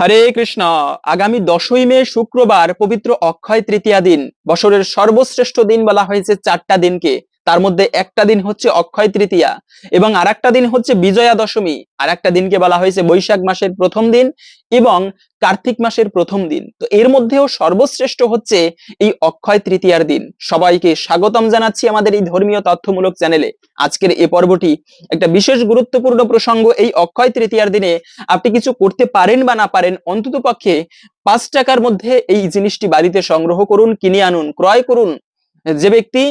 হরে কৃষ্ণ। আগামী দশই মে শুক্রবার পবিত্র অক্ষয় তৃতীয়া দিন, বছরের সর্বশ্রেষ্ঠ দিন বলা হয়েছে চারটা দিনকে। তার মধ্যে একটা দিন হচ্ছে অক্ষয় তৃতীয়া এবং আর দিন হচ্ছে বিজয়া দশমী আর একটা দিনকে বলা হয়েছে বৈশাখ মাসের প্রথম দিন এবং কার্তিক মাসের প্রথম দিন। তো এর মধ্যেও সর্বশ্রেষ্ঠ হচ্ছে এই অক্ষয় তৃতীয়ার দিন। সবাইকে স্বাগতম জানাচ্ছি আমাদের এই ধর্মীয় তথ্যমূলক চ্যানেলে। আজকের এ পর্বটি একটা বিশেষ গুরুত্বপূর্ণ প্রসঙ্গ। এই অক্ষয় তৃতীয়ার দিনে আপনি কিছু করতে পারেন বা না পারেন অন্তত পক্ষে পাঁচ টাকার মধ্যে এই জিনিসটি বাড়িতে সংগ্রহ করুন, কিনে আনুন, ক্রয় করুন। যে ব্যক্তি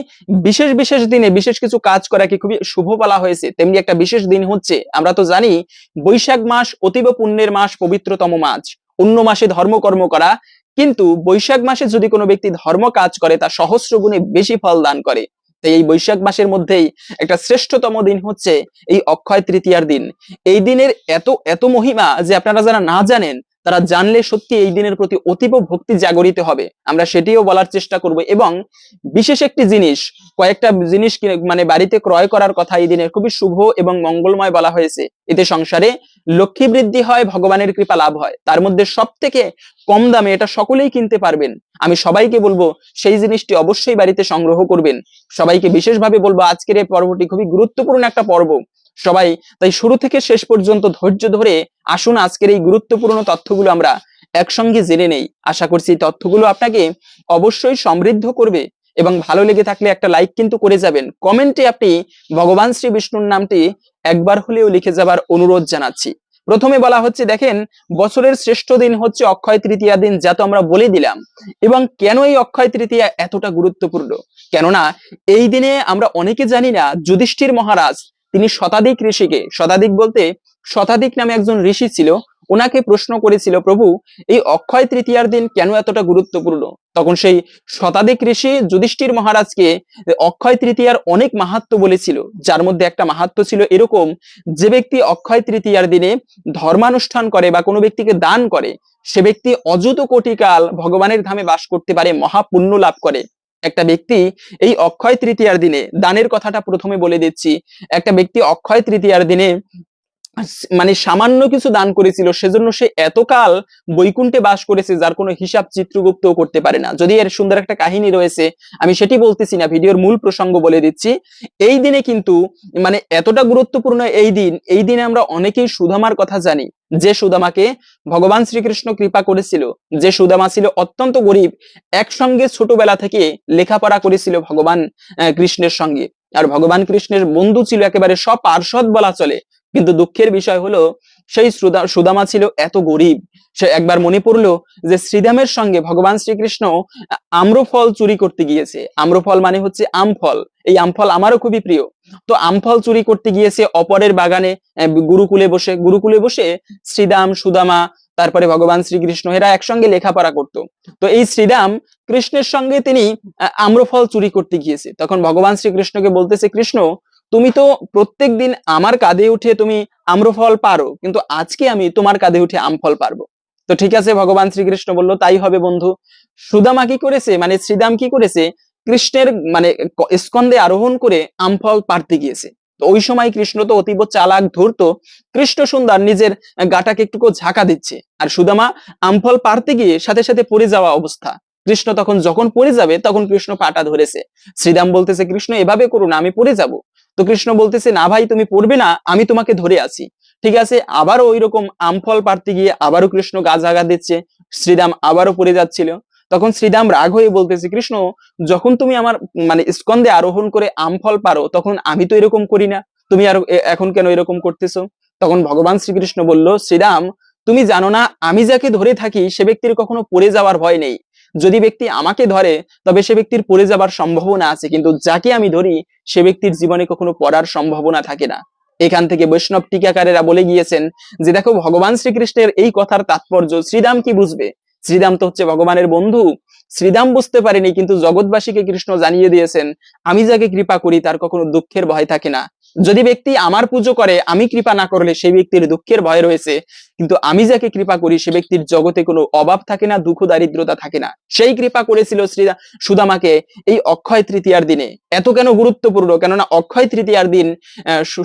বিশেষ বিশেষ দিনে বিশেষ কিছু কাজ করাকে খুবই শুভ বলা হয়েছে, তেমনি একটা বিশেষ দিন হচ্ছে, আমরা তো জানি বৈশাখ মাস অতীব পুণ্যের মাস, পবিত্রতম মাস, অন্য মাসে ধর্মকর্ম করা, কিন্তু বৈশাখ মাসে যদি কোনো ব্যক্তি ধর্ম কাজ করে, তা সহস্র গুণে বেশি ফল দান করে। তাই এই বৈশাখ মাসের মধ্যেই একটা শ্রেষ্ঠতম দিন হচ্ছে এই অক্ষয় তৃতীয়ার দিন। এই দিনের এত এত মহিমা যে আপনারা যারা না জানেন তারা জানলে সত্যি এই দিনের প্রতি অতীব ভক্তি জাগরিত হবে। আমরা সেটিও বলার চেষ্টা করব এবং বিশেষ একটি জিনিস, কয়েকটা জিনিস মানে বাড়িতে ক্রয় করার কথা এই দিনের খুবই শুভ এবং মঙ্গলময় বলা হয়েছে। এতে সংসারে লক্ষ্মী বৃদ্ধি হয়, ভগবানের কৃপা লাভ হয়। তার মধ্যে সব থেকে কম দামে এটা সকলেই কিনতে পারবেন। আমি সবাইকে বলব, সেই জিনিসটি অবশ্যই বাড়িতে সংগ্রহ করবেন। সবাইকে বিশেষভাবে বলব, আজকের এই পর্বটি খুবই গুরুত্বপূর্ণ একটা পর্ব। সবাই, তাই শুরু থেকে শেষ পর্যন্ত ধৈর্য ধরে আসুন আজকের এই গুরুত্বপূর্ণ তথ্যগুলো আমরা একসঙ্গে জেনে নেই। আশা করছি তথ্যগুলো আপনাকে অবশ্যই সমৃদ্ধ করবে এবং ভালো লেগে থাকলে একটা লাইক কিন্তু করে যাবেন। কমেন্টে আপনি ভগবান শ্রী বিষ্ণুর নামটি একবার হলেও লিখে যাবার অনুরোধ জানাচ্ছি। প্রথমে বলা হচ্ছে, দেখেন, বছরের শ্রেষ্ঠ দিন হচ্ছে অক্ষয় তৃতীয়া দিন, যা তো আমরা বলে দিলাম। এবং কেন এই অক্ষয় তৃতীয়া এতটা গুরুত্বপূর্ণ? কেননা, এই দিনে আমরা অনেকে জানি না, যুধিষ্ঠির মহারাজ তিনি শতাধিক ঋষিকে, শতাধিক বলতে শতাধিক নামে একজন ঋষি ছিল, ওনাকে প্রশ্ন করেছিল, প্রভু, এই অক্ষয় তৃতীয়ার দিন কেন এতটা গুরুত্বপূর্ণ? তখন সেই শতাধিক ঋষি যুধিষ্ঠির মহারাজকে অক্ষয় তৃতীয়ার অনেক মাহাত্ম বলেছিল, যার মধ্যে একটা মাহাত্ম ছিল এরকম, যে ব্যক্তি অক্ষয় তৃতীয়ার দিনে ধর্মানুষ্ঠান করে বা কোনো ব্যক্তিকে দান করে, সে ব্যক্তি অযুত কোটিকাল ভগবানের ধামে বাস করতে পারে মহাপুণ্য লাভ করে। একটা ব্যক্তি এই অক্ষয় তৃতীয়ার দিনে দানের কথাটা প্রথমে বলে দিচ্ছি। একটা ব্যক্তি অক্ষয় তৃতীয়ার দিনে মানে সামান্য কিছু দান করেছিল, সেজন্য সে এতকাল বৈকুণ্ঠে বাস করেছে, যার কোনো হিসাব চিত্রগুপ্ত করতে পারে না। যদি এর সুন্দর একটা কাহিনী রয়েছে, আমি সেটি বলতেছি না, ভিডিওর মূল প্রসঙ্গ বলে দিচ্ছি। এই দিনে কিন্তু মানে এতটা গুরুত্বপূর্ণ এই দিন, এই দিনে আমরা অনেকেই সুদামার কথা জানি। যে সুদামাকে ভগবান শ্রীকৃষ্ণ কৃপা করেছিল, যে সুদামা ছিল অত্যন্ত গরিব, একসঙ্গে ছোটবেলা থেকে লেখাপড়া করেছিল ভগবান কৃষ্ণের সঙ্গে। আর ভগবান কৃষ্ণের বন্ধু ছিল একেবারে সব পার্শ্বদ বলা চলে। কিন্তু দুঃখের বিষয় হলো, সেই সুদা- সুদামা ছিল এত গরিব। সে একবার মনে পড়ল যে শ্রীদামের সঙ্গে ভগবান শ্রীকৃষ্ণ আম্রফল চুরি করতে গিয়েছে। আম্রফল মানে হচ্ছে আমফল। এই আমফল আমারও খুবই প্রিয়। তো আমফল চুরি করতে গিয়েছে অপরের বাগানে গুরুকুলে বসে। গুরুকুলে বসে শ্রীরাম সুদামা, তারপরে ভগবান শ্রীকৃষ্ণ, এরা একসঙ্গে লেখাপড়া করত। তো এই শ্রীরাম কৃষ্ণের সঙ্গে তিনি আম্রফল চুরি করতে গিয়েছে। তখন ভগবান শ্রীকৃষ্ণকে বলতেছে, কৃষ্ণ তুমি তো প্রত্যেক দিন আমার কাঁধে উঠে তুমি আম্রফল পারো, কিন্তু আজকে আমি তোমার কাঁধে উঠে আমফল পারব। তো ঠিক আছে, ভগবান শ্রীকৃষ্ণ বলল, তাই হবে বন্ধু। সুদামা কি করেছে? মানে শ্রীদাম কি করেছে? কৃষ্ণের মানে স্কন্ধে আরোহণ করে আমফল পারতে গিয়েছে। তো ওই সময় কৃষ্ণ তো অতীব চালাক, ধূর্ত কৃষ্ণ সুন্দর, নিজের গাটাকে একটু ঝাঁকা দিচ্ছে। আর সুদামা আমফল পারতে গিয়ে সাথে সাথে পড়ে যাওয়া অবস্থা। কৃষ্ণ তখন যখন পড়ে যাবে, তখন কৃষ্ণ পাটা ধরেছে। শ্রীরাম বলতেছে, কৃষ্ণ, এভাবে করুন আমি পড়ে যাব। তো কৃষ্ণ বলতেছে, না ভাই, তুমি পড়বে না, আমি তোমাকে ধরে আছি। ঠিক আছে, আবারও ওই রকম আমফল পারতে গিয়ে আবারও কৃষ্ণ গাছ আগা দিচ্ছে, শ্রীরাম আবারও পড়ে যাচ্ছিল। তখন শ্রীরাম রাগ হয়ে বলতেছে, কৃষ্ণ, যখন তুমি আমার মানে স্কন্ধে আরোহণ করে আমফল পারো তখন আমি তো এরকম করি না। তুমি আর এখন কেন এরকম করতেছো? তখন ভগবান শ্রীকৃষ্ণ বলল, শ্রীরাম, তুমি জানো না, আমি যাকে ধরে থাকি, সে ব্যক্তির কখনো পড়ে যাওয়ার ভয় নেই। যদি ব্যক্তি আমাকে ধরে, তবে সে ব্যক্তির পড়ে যাবার সম্ভাবনা আছে, কিন্তু যাকে আমি ধরি, সে ব্যক্তির জীবনে কখনো পড়ার সম্ভাবনা থাকে না। এখান থেকে বৈষ্ণব টিকাকারেরা বলে গিয়েছেন যে, দেখো, ভগবান শ্রীকৃষ্ণের এই কথার তাৎপর্য শ্রীরাম কি বুঝবে? শ্রীরাম তো হচ্ছে ভগবানের বন্ধু। শ্রীরাম বুঝতে পারেনি, কিন্তু জগৎবাসীকে কৃষ্ণ জানিয়ে দিয়েছেন, আমি যাকে কৃপা করি, তার কখনো দুঃখের ভয় থাকে না। যদি ব্যক্তি আমার পুজো করে, আমি কৃপা না করলে সেই ব্যক্তির দুঃখের ভয় রয়েছে। কিন্তু আমি যাকে কৃপা করি, সে ব্যক্তির জগতে কোনো অভাব থাকে না, দুঃখ, দারিদ্রতা থাকে না। সেই কৃপা করেছিল শ্রী সুদামাকে এই অক্ষয় তৃতীয়ার দিনে। এত কেন গুরুত্বপূর্ণ? কেননা অক্ষয় তৃতীয়ার দিন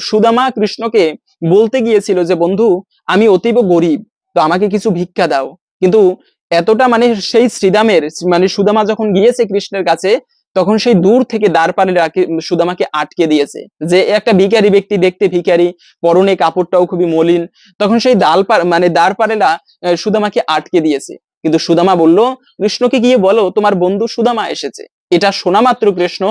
সুদামা কৃষ্ণকে বলতে গিয়েছিল যে, বন্ধু, আমি অতীব গরিব, তো আমাকে কিছু ভিক্ষা দাও। কিন্তু এতটা মানে সেই শ্রীদামের মানে সুদামা যখন গিয়েছে কৃষ্ণের কাছে তখন সেই দূর থেকে দ্বারপালে রাখে সুদামাকে আটকে দিয়েছে। যে একটা ভিকারি ব্যক্তি দেখতে ভিকারি পরনে কাপড়টাও খুবই মলিন। তখন সেই দালপার মানে দ্বারপালেরা সুদামাকে আটকে দিয়েছে। কিন্তু সুদামা বলল, কৃষ্ণকে গিয়ে বলো, তোমার বন্ধু সুদামা এসেছে। এটা শোনা মাত্র কৃষ্ণ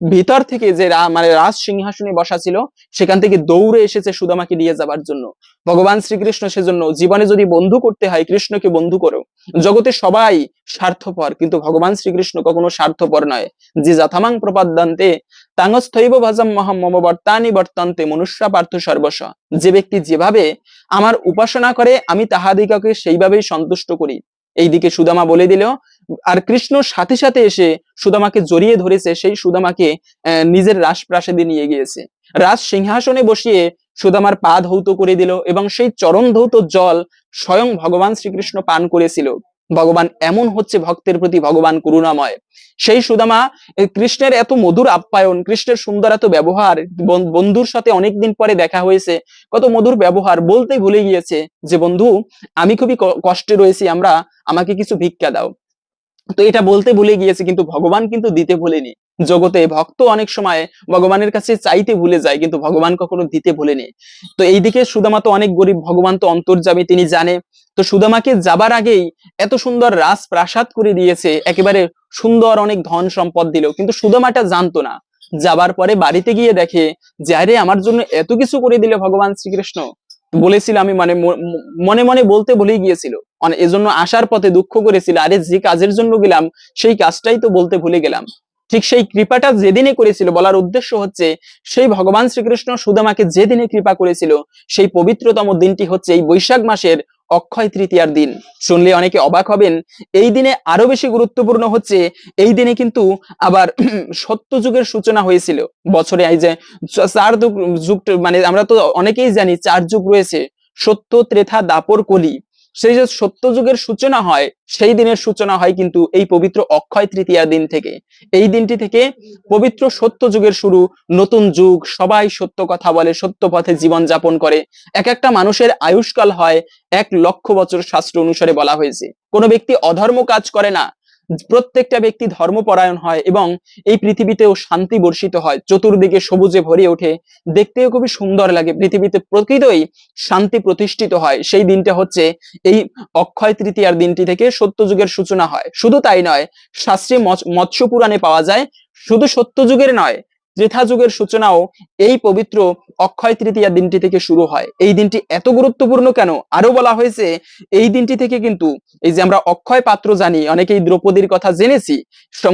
ভিতর থেকে যে মানে রাজ সিংহাসনে বসা ছিল, সেখান থেকে দৌড়ে এসেছে সুদামাকে নিয়ে যাবার জন্য। ভগবান শ্রীকৃষ্ণ সেজন্য জীবনে যদি বন্ধু করতে হয়, কৃষ্ণকে বন্ধু করো। জগতে সবাই স্বার্থপর, কিন্তু ভগবান শ্রীকৃষ্ণ কখনো স্বার্থপর নয়। যে যথামাং প্রপাদ্যান্তে তাঙ্গস্থৈব ভজম মহম মম বর্তানি বর্তান্তে মনুষ্যা পার্থ সর্বস্ব যে ব্যক্তি যেভাবে আমার উপাসনা করে, আমি তাহাদিগকে সেইভাবেই সন্তুষ্ট করি। এইদিকে সুদামা বলে দিল আর কৃষ্ণ সাথে সাথে এসে সুদামাকে জড়িয়ে ধরেছে, সেই সুদামাকে নিজের রাজপ্রাসাদে নিয়ে গিয়েছে। রাজ সিংহাসনে বসিয়ে সুদামার পা ধৌত করে দিল এবং সেই চরণ ধৌত জল স্বয়ং ভগবান শ্রীকৃষ্ণ পান করেছিল। ভগবান এমন হচ্ছে ভক্তের প্রতি ভগবান করুণাময়। সেই সুদামা কৃষ্ণের এত মধুর আপ্যায়ন, কৃষ্ণের সুন্দর এত ব্যবহার, বন- বন্ধুর সাথে অনেকদিন পরে দেখা হয়েছে, কত মধুর ব্যবহার বলতে ভুলে গিয়েছে যে, বন্ধু, আমি খুবই কষ্টে রয়েছি, আমরা, আমাকে কিছু ভিক্ষা দাও। তো এটা বলতে ভুলে গিয়েছে, কিন্তু ভগবান কিন্তু দিতে ভুলেনি। জগতে ভক্ত অনেক সময় ভগবানের কাছে চাইতে ভুলে যায়, কিন্তু ভগবান কখনো দিতে ভুলেনি। তো এইদিকে সুদামা তো অনেক গরিব, ভগবান তো অন্তর অন্তর্যামী, তিনি জানে। তো সুদামাকে যাবার আগেই এত সুন্দর রাজ প্রাসাদ করে দিয়েছে, একেবারে সুন্দর অনেক ধন সম্পদ দিল। কিন্তু সুদামাটা জানতো না। যাবার পরে বাড়িতে গিয়ে দেখে যে, আরে, আমার জন্য এত কিছু করে দিল ভগবান শ্রীকৃষ্ণ। বলেছিল আমি মানে মনে মনে বলতে ভুলেই গিয়েছিল। মানে এজন্য আসার পথে দুঃখ করেছিল। আরে যে কাজের জন্য গেলাম, সেই কাজটাই তো বলতে ভুলে গেলাম। ঠিক সেই কৃপাটা যেদিনে করেছিল, বলার উদ্দেশ্য হচ্ছে, সেই ভগবান শ্রীকৃষ্ণ সুদামাকে যেদিনে কৃপা করেছিল, সেই পবিত্রতম দিনটি হচ্ছে এই বৈশাখ মাসের অক্ষয় তৃতীয়ার দিন। শুনলে অনেকে অবাক হবেন, এই দিনে আরও বেশি গুরুত্বপূর্ণ হচ্ছে, এই দিনে কিন্তু আবার সত্য যুগের সূচনা হয়েছিল। বছরে এই যে চার যুগ মানে আমরা তো অনেকেই জানি, চার যুগ রয়েছে। সত্য, ত্রেথা, দাপর, কলি। সেই যে সত্য যুগের সূচনা হয়, সেই দিনের সূচনা হয় কিন্তু এই পবিত্র অক্ষয় তৃতীয়া দিন থেকে। এই দিনটি থেকে পবিত্র সত্য যুগের শুরু, নতুন যুগ, সবাই সত্য কথা বলে, সত্য পথে জীবন যাপন করে। এক একটা মানুষের আয়ুষ্কাল হয় এক লক্ষ বছর শাস্ত্র অনুসারে বলা হয়েছে। কোনো ব্যক্তি অধর্ম কাজ করে না প্রত্যেকটা ব্যক্তি ধর্মপরায়ণ হয় এবং এই পৃথিবীতেও শান্তি বর্ষিত হয়। চতুর্দিকে সবুজে ভরে ওঠে। দেখতেও খুবই সুন্দর লাগে। পৃথিবীতে প্রকৃতই শান্তি প্রতিষ্ঠিত হয়। সেই দিনটা হচ্ছে এই অক্ষয় তৃতীয়ার দিনটি থেকে সত্যযুগের সূচনা হয়। শুধু তাই নয়, শাস্ত্রী মৎস- মৎস্য পুরাণে পাওয়া যায়, শুধু সত্য যুগের নয় ত্রেথা যুগের সূচনাও এই পবিত্র অক্ষয় তৃতীয়া দিনটি থেকে শুরু হয়। এই দিনটি এত গুরুত্বপূর্ণ কেন? আরও বলা হয়েছে, এই দিনটি থেকে কিন্তু এই যে আমরা অক্ষয় পাত্র জানি, অনেকেই দ্রৌপদীর কথা জেনেছি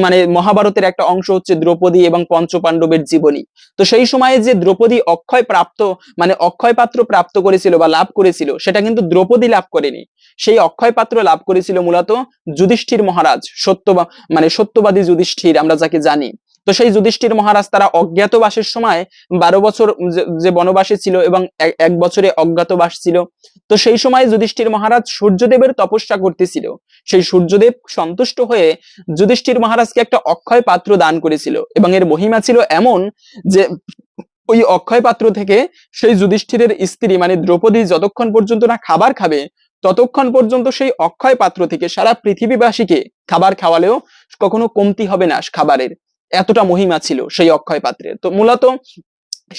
মানে মহাভারতের একটা অংশ হচ্ছে দ্রৌপদী এবং পঞ্চপাণ্ডবের জীবনী। তো সেই সময়ে যে দ্রৌপদী অক্ষয় প্রাপ্ত মানে অক্ষয় পাত্র প্রাপ্ত করেছিল বা লাভ করেছিল, সেটা কিন্তু দ্রৌপদী লাভ করেনি। সেই অক্ষয় পাত্র লাভ করেছিল মূলত যুধিষ্ঠির মহারাজ সত্য মানে সত্যবাদী যুধিষ্ঠির আমরা যাকে জানি। তো সেই যুধিষ্ঠির মহারাজ তারা অজ্ঞাতবাসের সময় বারো বছর যে- বনবাসে ছিল এবং এক বছরে অজ্ঞাতবাস ছিল। তো সেই সময় যুধিষ্ঠির মহারাজ সূর্যদেবের তপস্যা করতেছিল। সেই সূর্যদেব সন্তুষ্ট হয়ে যুধিষ্ঠির মহারাজকে একটা অক্ষয় পাত্র দান করেছিল এবং এর মহিমা ছিল এমন যে, ওই অক্ষয় পাত্র থেকে সেই যুধিষ্ঠিরের স্ত্রী মানে দ্রৌপদী যতক্ষণ পর্যন্ত না খাবার খাবে, ততক্ষণ পর্যন্ত সেই অক্ষয় পাত্র থেকে সারা পৃথিবীবাসীকে খাবার খাওয়ালেও কখনো কমতি হবে না খাবারের। এতটা মহিমা ছিল সেই অক্ষয় পাত্রের তো মূলত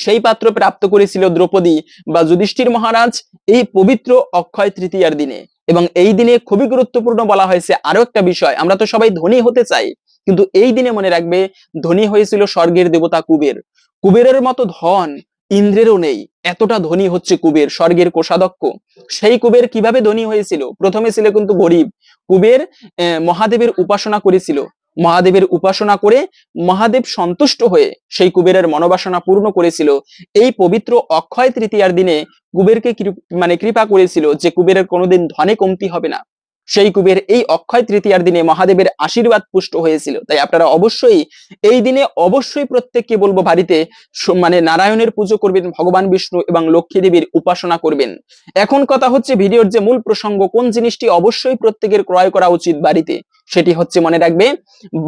সেই পাত্র প্রাপ্ত করেছিল দ্রৌপদী বা যুধিষ্ঠির মহারাজ এই পবিত্র অক্ষয় তৃতীয়ার দিনে। এবং এই দিনে খুবই গুরুত্বপূর্ণ বলা হয়েছে আরও একটা বিষয়, আমরা তো সবাই ধনী হতে চাই, কিন্তু এই দিনে মনে রাখবে, ধনী হয়েছিল স্বর্গের দেবতা কুবের। কুবেরের মতো ধন ইন্দ্রেরও নেই, এতটা ধনী হচ্ছে কুবের, স্বর্গের কোষাধ্যক্ষ। সেই কুবের কীভাবে ধনী হয়েছিল? প্রথমে ছিল কিন্তু গরিব। কুবের মহাদেবের উপাসনা করেছিল। মহাদেবের উপাসনা করে মহাদেব সন্তুষ্ট হয়ে সেই কুবেরের মনোবাসনা পূর্ণ করেছিল। এই পবিত্র অক্ষয় তৃতীয়ার দিনে কুবেরকে মানে কৃপা করেছিল যে কুবেরের কোনোদিন ধনে কমতি হবে না। সেই কুবের এই অক্ষয় তৃতীয়ার দিনে মহাদেবের আশীর্বাদ পুষ্ট হয়েছিল। তাই আপনারা অবশ্যই এই দিনে অবশ্যই প্রত্যেককে বলব বাড়িতে মানে নারায়ণের পুজো করবেন, ভগবান বিষ্ণু এবং লক্ষ্মী দেবীর উপাসনা করবেন। এখন কথা হচ্ছে ভিডিওর যে মূল প্রসঙ্গ, কোন জিনিসটি অবশ্যই প্রত্যেকের ক্রয় করা উচিত বাড়িতে, সেটি হচ্ছে মনে রাখবে,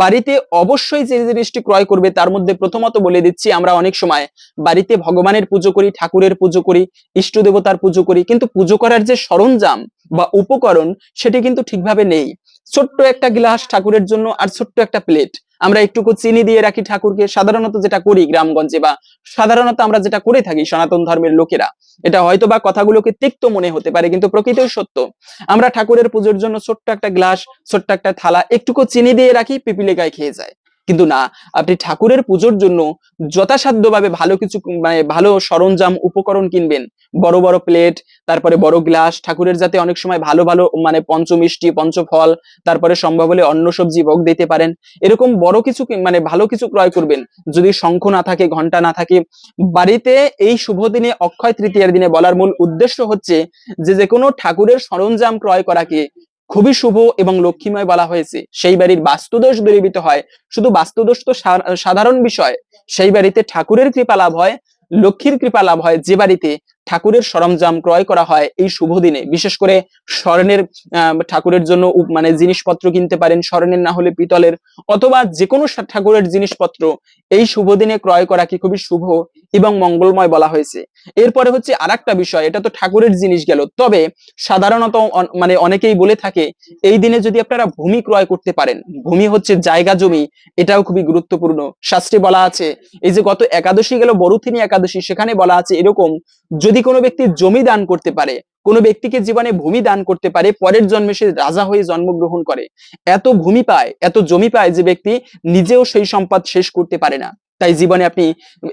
বাড়িতে অবশ্যই যে জিনিসটি ক্রয় করবে তার মধ্যে প্রথমত বলে দিচ্ছি, আমরা অনেক সময় বাড়িতে ভগবানের পুজো করি, ঠাকুরের পুজো করি ইষ্ট দেবতার পুজো করি, কিন্তু পুজো করার যে সরঞ্জাম বা উপকরণ সেটি কিন্তু ঠিকভাবে নেই। ছোট্ট একটা গ্লাস ঠাকুরের জন্য আর ছোট্ট একটা প্লেট আমরা একটুকু চিনি দিয়ে রাখি ঠাকুরকে। সাধারণত যেটা করি গ্রামগঞ্জে বা সাধারণত আমরা যেটা করে থাকি সনাতন ধর্মের লোকেরা, এটা হয়তো বা কথাগুলোকে তিক্ত মনে হতে পারে কিন্তু প্রকৃতই সত্য। আমরা ঠাকুরের পুজোর জন্য ছোট্ট একটা গ্লাস, ছোট্ট একটা থালা, একটুকু চিনি দিয়ে রাখি পিপিলে গায়ে খেয়ে যায়। কিন্তু না, আপনি ঠাকুরের পুজোর জন্য যথাসাধ্যভাবে ভালো কিছু মানে ভালো সরঞ্জাম, উপকরণ কিনবেন। বড় বড় প্লেট, তারপরে বড় গ্লাস, ঠাকুরের যাতে অনেক সময় ভালো ভালো মানে পঞ্চমিষ্টি, পঞ্চফল, তারপরে সম্ভব হলে অন্য সবজি ভোগ দিতে পারেন। এরকম বড় কিছু মানে ভালো কিছু ক্রয় করবেন। যদি শঙ্খ না থাকে ঘণ্টা না থাকে, বাড়িতে এই শুভ দিনে, অক্ষয় তৃতীয়ার দিনে বলার মূল উদ্দেশ্য হচ্ছে যে যে কোনো ঠাকুরের সরঞ্জাম ক্রয় করাকে খুবই শুভ এবং লক্ষ্মীময় বলা হয়েছে। সেই বাড়ির বাস্তুদোষ দূরীভূত হয়। শুধু বাস্তুদোষ তো সাধারণ বিষয়। সেই বাড়িতে ঠাকুরের কৃপা লাভ হয়, লক্ষ্মীর কৃপা লাভ হয় যে বাড়িতে ঠাকুরের সরঞ্জাম ক্রয় করা হয় এই শুভ দিনে। বিশেষ করে স্বর্ণের ঠাকুরের জন্য মানে জিনিসপত্র কিনতে পারেন, স্বর্ণের না হলে পিতলের, অথবা যে কোনো ঠাকুরের জিনিসপত্র এই শুভ দিনে ক্রয় করা কি খুবই শুভ এবং মঙ্গলময় বলা হয়েছে। এরপরে হচ্ছে আরেকটা বিষয়, এটা তো ঠাকুরের জিনিস গেল। তবে সাধারণত মানে অনেকেই বলে থাকে, এই দিনে যদি আপনারা ভূমি ক্রয় করতে পারেন, ভূমি হচ্ছে জায়গা জমি, এটাও খুবই গুরুত্বপূর্ণ। শাস্ত্রে বলা আছে, এই যে গত একাদশী গেল, বরুথিনী একাদশী, সেখানে বলা আছে এরকম যদি কোনো ব্যক্তি জমি দান করতে পারে, কোনো ব্যক্তিকে জীবনে ভূমি দান করতে পারে, পরের জন্মে সে রাজা হয়ে জন্মগ্রহণ করে, এত ভূমি পায়, এত জমি পায় যে ব্যক্তি নিজেও সেই সম্পদ শেষ করতে পারে না। তাই জীবনে আপনি,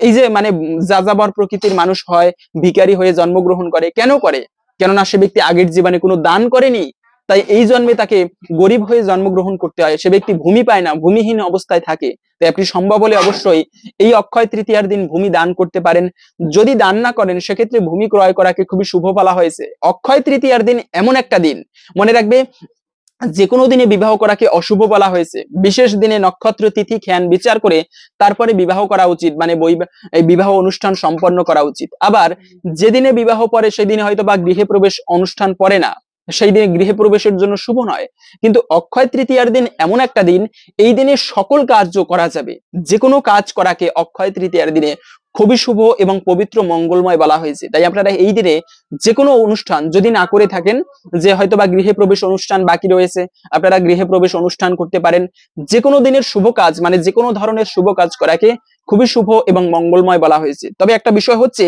এই যে মানে যাযাবর প্রকৃতির মানুষ হয়, ভিখারি হয়ে জন্মগ্রহণ করে, কেন করে? কেননা সে ব্যক্তি আগের জীবনে কোনো দান করেনি তাই এই জন্মে তাকে গরিব হয়ে জন্মগ্রহণ করতে হয়। সে ব্যক্তি ভূমি পায় না, ভূমিহীন অবস্থায় থাকে। তাই আপনি সম্ভব হলে অবশ্যই এই অক্ষয় তৃতীয়ার দিন ভূমি দান করতে পারেন। যদি দান না করেন, সেক্ষেত্রে ভূমি ক্রয় করাকে খুবই শুভ বলা হয়েছে। অক্ষয় তৃতীয়ার দিন এমন একটা দিন, মনে রাখবে যে কোনো দিনে বিবাহ করাকে অশুভ বলা হয়েছে। বিশেষ দিনে নক্ষত্র, তিথি, খ্যান বিচার করে তারপরে বিবাহ করা উচিত মানে বিবাহ অনুষ্ঠান সম্পন্ন করা উচিত। আবার, যেদিনে বিবাহ পরে, সেদিনে হয়তো বা গৃহে প্রবেশ অনুষ্ঠান পড়ে না। সেই দিনে গৃহে প্রবেশের জন্য শুভ নয়। কিন্তু অক্ষয় তৃতীয়ার দিন এমন একটা দিন, এই দিনে সকল কার্য করা যাবে। যে কোনো কাজ করাকে অক্ষয় তৃতীয়ার দিনে খুবই শুভ এবং পবিত্র মঙ্গলময় বলা হয়েছে। তাই আপনারা এই দিনে যে কোনো অনুষ্ঠান যদি না করে থাকেন, যে হয়তো বা গৃহে প্রবেশ অনুষ্ঠান বাকি রয়েছে, আপনারা গৃহে প্রবেশ অনুষ্ঠান করতে পারেন। যে কোনো দিনের শুভ কাজ মানে যে কোনো ধরনের শুভ কাজ করাকে খুবই শুভ এবং মঙ্গলময় বলা হয়েছে। তবে একটা বিষয় হচ্ছে,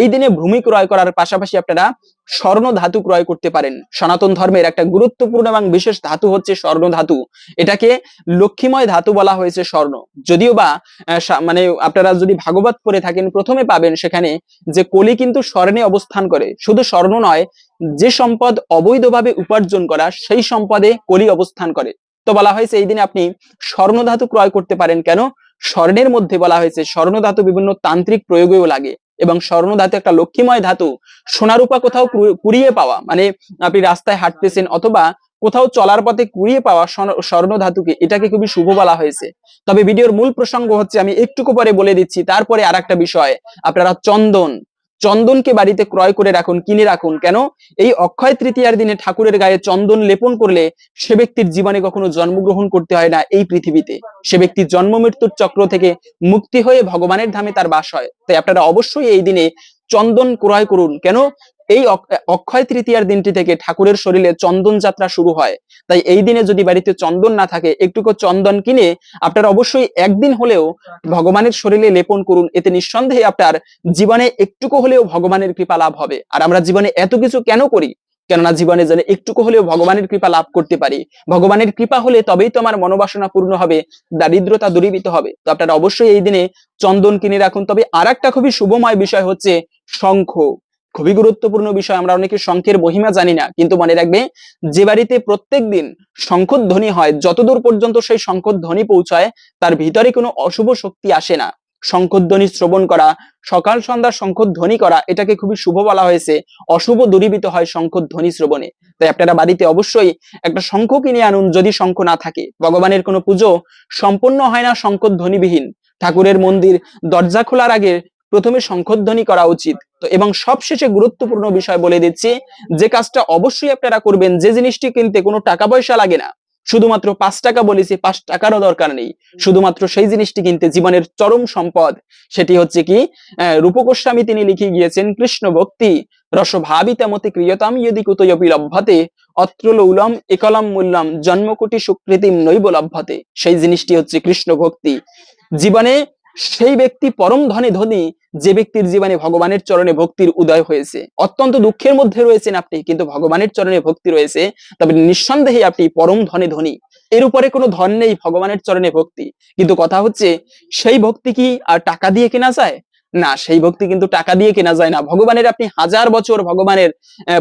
এই দিনে ভূমি ক্রয় করার পাশাপাশি আপনারা স্বর্ণ ধাতু ক্রয় করতে পারেন। সনাতন ধর্মের একটা গুরুত্বপূর্ণ এবং বিশেষ ধাতু হচ্ছে স্বর্ণ ধাতু। এটাকে লক্ষ্মীময় ধাতু বলা হয়েছে স্বর্ণ। যদিও বা মানে আপনারা যদি ভাগবত পড়ে থাকেন, প্রথমে পাবেন সেখানে যে কলি কিন্তু স্বর্ণে অবস্থান করে। শুধু স্বর্ণ নয়, যে সম্পদ অবৈধভাবে উপার্জন করা, সেই সম্পদে কলি অবস্থান করে। তো বলা হয়েছে, এই দিনে আপনি স্বর্ণ ধাতু ক্রয় করতে পারেন। কেন? স্বর্ণের মধ্যে বলা হয়েছে, স্বর্ণ ধাতু বিভিন্ন তান্ত্রিক প্রয়োগেও লাগে এবং স্বর্ণ ধাতু একটা লক্ষ্মীময় ধাতু সোনারূপা কোথাও কুড়িয়ে পাওয়া মানে আপনি রাস্তায় হাঁটতেছেন অথবা কোথাও চলার পথে কুড়িয়ে পাওয়া স্বর্ণ- ধাতুকে, এটাকে খুবই শুভ বলা হয়েছে। তবে ভিডিওর মূল প্রসঙ্গ হচ্ছে, আমি একটুকু পরে বলে দিচ্ছি, তারপরে আর একটা বিষয়, আপনারা চন্দন চন্দনকে বাড়িতে ক্রয় করে রাখুন, কিনে রাখুন। কেন? এই অক্ষয় তৃতীয়ার দিনে ঠাকুরের গায়ে চন্দন লেপন করলে সে ব্যক্তির জীবনে কখনো জন্মগ্রহণ করতে হয় না এই পৃথিবীতে। সে ব্যক্তির জন্ম মৃত্যুর চক্র থেকে মুক্তি হয়ে ভগবানের ধামে তার বাস হয়। তাই আপনারা অবশ্যই এই দিনে চন্দন ক্রয় করুন। কেন? এই অক- অক্ষয় তৃতীয়ার দিনটি থেকে ঠাকুরের শরীরে চন্দন যাত্রা শুরু হয়। তাই এই দিনে যদি বাড়িতে চন্দন না থাকে, একটুকু চন্দন কিনে আপনার অবশ্যই একদিন হলেও ভগবানের শরীরে লেপন করুন। এতে নিঃসন্দেহে আপনার জীবনে একটুকু হলেও ভগবানের কৃপা লাভ হবে। আর আমরা জীবনে এত কিছু কেন করি? কেননা জীবনে যেন একটুকু হলেও ভগবানের কৃপা লাভ করতে পারি। ভগবানের কৃপা হলে তবেই তো আমার মনোবাসনা পূর্ণ হবে, দারিদ্রতা দূরীভূত হবে। তো আপনারা অবশ্যই এই দিনে চন্দন কিনে রাখুন। তবে আর একটা খুবই শুভময় বিষয় হচ্ছে শঙ্খ। খুবই গুরুত্বপূর্ণ বিষয়, আমরা অনেকে শঙ্খের মহিমা জানি না, কিন্তু মনে রাখবে যে বাড়িতে প্রত্যেক দিন শঙ্খধ্বনি হয়, যতদূর পর্যন্ত সেই শঙ্খধ্বনি পৌঁছায়, তার ভিতরে কোনো অশুভ শক্তি আসে না। শঙ্খধ্বনি শ্রবণ করা, সকাল সন্ধ্যা শঙ্খধ্বনি করা, এটাকে খুবই শুভ বলা হয়েছে, অশুভ দূরীভূত হয় শঙ্খধ্বনি শ্রবণে। তাই আপনারা বাড়িতে অবশ্যই একটা শঙ্খ কিনে আনুন যদি শঙ্খ না থাকে। ভগবানের কোনো পুজো সম্পূর্ণ হয় না শঙ্খধ্বনিবিহীন। ঠাকুরের মন্দির দরজা খোলার আগে প্রথমে শঙ্খধ্বনি করা উচিত। তো এবং সবশেষে গুরুত্বপূর্ণ বিষয় বলে দিচ্ছি যে কাজটা অবশ্যই আপনারা করবেন যে জিনিসটি কিনতে কোনো টাকা পয়সা লাগে না। শুধুমাত্র পাঁচ টাকা বলেছি পাঁচ টাকারও দরকার নেই। শুধুমাত্র সেই জিনিসটি কিনতে জীবনের চরম সম্পদ। সেটি হচ্ছে কি আহ, রূপগোস্বামী তিনি লিখে গিয়েছেন কৃষ্ণ ভক্তি রসভাবিতমতি ক্রিয়তাম ইয়দি কুতয়পি লভ্যতে অত্র লৌলম একলম মূল্যম জন্মকোটি সুকৃতিম নৈব লভ্যতে। সেই জিনিসটি হচ্ছে কৃষ্ণ ভক্তি। জীবনে সেই ব্যক্তি পরম ধনে ধনী, যে ব্যক্তির জীবনে ভগবানের চরণে ভক্তির উদয় হয়েছে। অত্যন্ত দুঃখের মধ্যে রয়েছেন আপনি, কিন্তু ভগবানের চরণে ভক্তি রয়েছে, তবে নিঃসন্দেহে আপনি পরম ধনে ধনী। এর উপরে কোনো ধন নেই, ভগবানের চরণে ভক্তি। কিন্তু কথা হচ্ছে, সেই ভক্তি কি আর টাকা দিয়ে কেনা যায়? না, সেই ভক্তি কিন্তু টাকা দিয়ে কেনা যায় না। ভগবানের আপনি হাজার বছর ভগবানের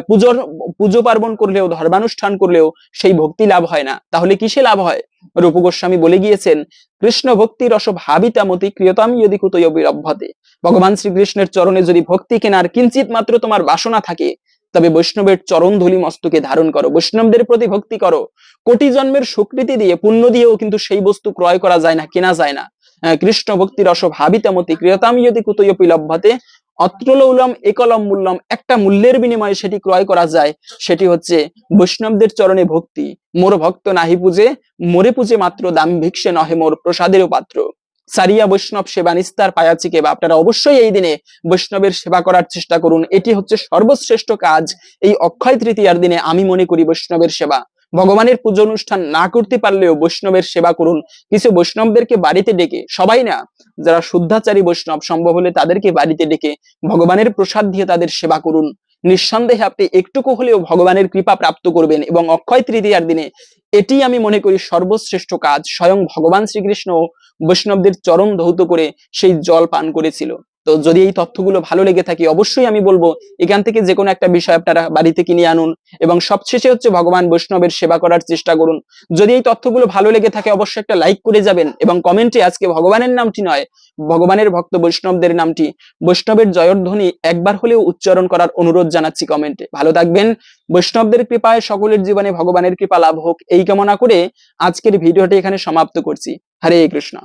পুজোর, পুজো পার্বণ করলেও, ধর্মানুষ্ঠান করলেও, সেই ভক্তি লাভ হয় না। তাহলে কিসে লাভ হয়? রূপ গোস্বামী বলে গিয়েছেন, কৃষ্ণ ভক্তি রস ভাবিতামতি ক্রিয়তাম যদি কুতয় বিরভ্যতে ভগবান শ্রীকৃষ্ণের চরণে যদি ভক্তি কেনার কিঞ্চিত মাত্র তোমার বাসনা থাকে, তবে বৈষ্ণবের চরণ ধুলি মস্তকে ধারণ করো, বৈষ্ণবদের প্রতি ভক্তি করো। কোটি জন্মের স্বীকৃতি দিয়ে, পুণ্য দিয়েও কিন্তু সেই বস্তু ক্রয় করা যায় না, কেনা যায় না। কৃষ্ণ ভক্তি রস ভাবিতামতি ক্রিয়তাম যদি কুতয়পি লভ্যতে অত্রলৌলম, একলম মূল্যম, একটা মূল্যের বিনিময়ে সেটি ক্রয় করা যায়, সেটি হচ্ছে বৈষ্ণবদের চরণে ভক্তি। মোর ভক্ত নাহি পুজে, মোরে পুজে মাত্র দাম ভিক্ষে নহে মোর প্রসাদেরও পাত্র। সারিয়া বৈষ্ণব সেবা নিস্তার পায়াছি কেবা, আপনারা অবশ্যই এই দিনে বৈষ্ণবের সেবা করার চেষ্টা করুন। এটি হচ্ছে সর্বশ্রেষ্ঠ কাজ। এই অক্ষয় তৃতীয়ার দিনে আমি মনে করি বৈষ্ণবের সেবা। ভগবানের পুজো অনুষ্ঠান না করতে পারলেও বৈষ্ণবের সেবা করুন। কিছু বৈষ্ণবদেরকে বাড়িতে ডেকে, সবাই না, যারা শুদ্ধাচারী বৈষ্ণব, সম্ভব হলে তাদেরকে বাড়িতে ডেকে ভগবানের প্রসাদ দিয়ে তাদের সেবা করুন। নিঃসন্দেহে আপনি একটুকু হলেও ভগবানের কৃপা প্রাপ্ত করবেন এবং অক্ষয় তৃতীয়ার দিনে এটি আমি মনে করি সর্বশ্রেষ্ঠ কাজ। স্বয়ং ভগবান শ্রীকৃষ্ণ বৈষ্ণবদের চরম ধৌত করে সেই জল পান করেছিল। তো যদি এই তথ্যগুলো ভালো লেগে থাকে, অবশ্যই আমি বলব, এখান থেকে যে কোনো একটা বিষয় আপনারা বাড়িতে কিনে আনুন এবং সবশেষে হচ্ছে ভগবান বৈষ্ণবের সেবা করার চেষ্টা করুন। যদি এই তথ্যগুলো ভালো লেগে থাকে, অবশ্যই একটা লাইক করে যাবেন এবং কমেন্টে আজকে ভগবানের নামটি নয়, ভগবানের ভক্ত বৈষ্ণবদের নামটি, বৈষ্ণবের জয়ধ্বনি একবার হলেও উচ্চারণ করার অনুরোধ জানাচ্ছি কমেন্টে ভালো থাকবেন, বৈষ্ণবদের কৃপায় সকলের জীবনে ভগবানের কৃপা লাভ হোক, এই কামনা করে আজকের ভিডিওটি এখানে সমাপ্ত করছি। হরে কৃষ্ণ।